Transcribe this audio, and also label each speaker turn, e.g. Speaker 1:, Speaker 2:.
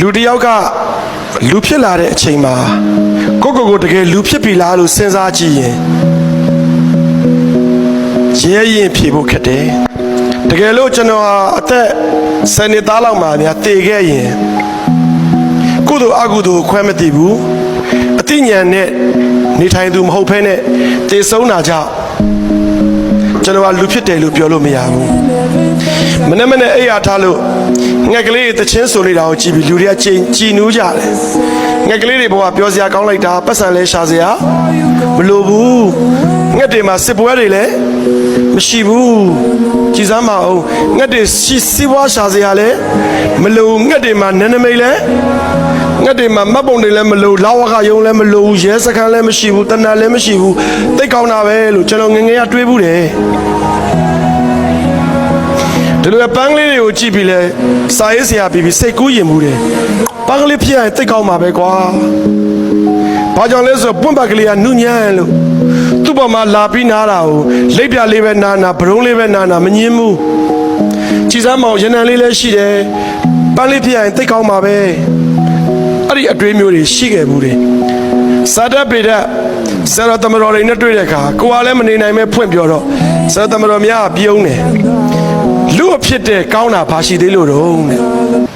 Speaker 1: လူတစ်ယောက်ကလူဖြစ်လာတဲ့အချိန်မှာကိုယ့်ကိုယ်ကိုတကယ်လူဖြစ်ပြီလားလို့စဉ်းစားကြည့်ရင်ရဲရင်ဖြေဖို့ခက်တယ်တကယ်လို့ကျွန်တော်ဟာအသက်ဆယ်နှစ်သားလောက်မှများတည်ခဲ့ရင်ကုသိုလ်အကုသိုလ်ခွဲမသိဘူးအသိဉာဏ်နဲ့နေထိုင်သူမဟုတ်ဘဲနဲ့တည်ဆုံးတာကြောင့်ကျွန်တော်ကလူဖြစ်တယ်လို့ပြောလို့မရဘူး မနေ့မနေ့အိပ်ရထားလို့ငှက်ကလေးတွေတချင်းဆိုနေတာကိုကြည့်ပြီးလူတွေကချိန်ကြည်နူးကြတယ်ငှက်ကလေးတွေဘဝပြောစရာကောင်းလိုက်တာပတ်စံလဲရှာစရာမလိုဘူးငှက်တွေမှာစစ်ပွဲတွေလည်းမရှိဘူးကြည်စမ်းမအောင်ငှက်တွေစီစီးပွားရှာစရာလည်းမလိုငှက်တွေမှာနန်းနမိတ်လည်းငှက်တွေမှာမတ်ပုံတွေလည်းမလိုလာဝကယုံလည်းမလိုဘူးရဲစခန်းလည်းမရှိဘူးတဏှာလည်းမရှိဘူးတိတ်ကောင်းတာပဲလို့ကျွန်တော်ငယ်ငယ်ကတွေးဘူးတယ် ဒီလိုပဲပန်းကလေးတွေကိုကြည့်ပြီးလဲစာရေးဆရာပြီးပြီးစိတ်ကူးရင်မှုတယ်ပန်းကလေးဖြစ်ရင်တိတ်ကောင်းမှာပဲကွာဘာကြောင့်လဲဆိုတော့ပွန့်ပတ်ကလေးကနုညံ့လို့သူ့ပေါ်မှာလာပြီးနားတာကိုလိပ်ပြလေးပဲနာနာဘရုံးလေးပဲနာနာမငင်းဘူးကြည်စမ်းမောင်ရနံလေးလည်းရှိတယ်ပန်းလေးဖြစ်ရင်တိတ်ကောင်းမှာပဲအဲ့ဒီအတွေးမျိုးတွေရှိခဲ့ဘူးတယ်စာတတ်ပေတဲ့ဆရာတော်တမတော်တွေနဲ့တွေ့တဲ့အခါကိုကလည်းမနေနိုင်ပဲဖွင့်ပြောတော့ဆရာတော်တမတော်များကပြုံးတယ် လူအဖြစ်တဲ့ကောင်းတာဘာရှိသေးလို့တော့တဲ့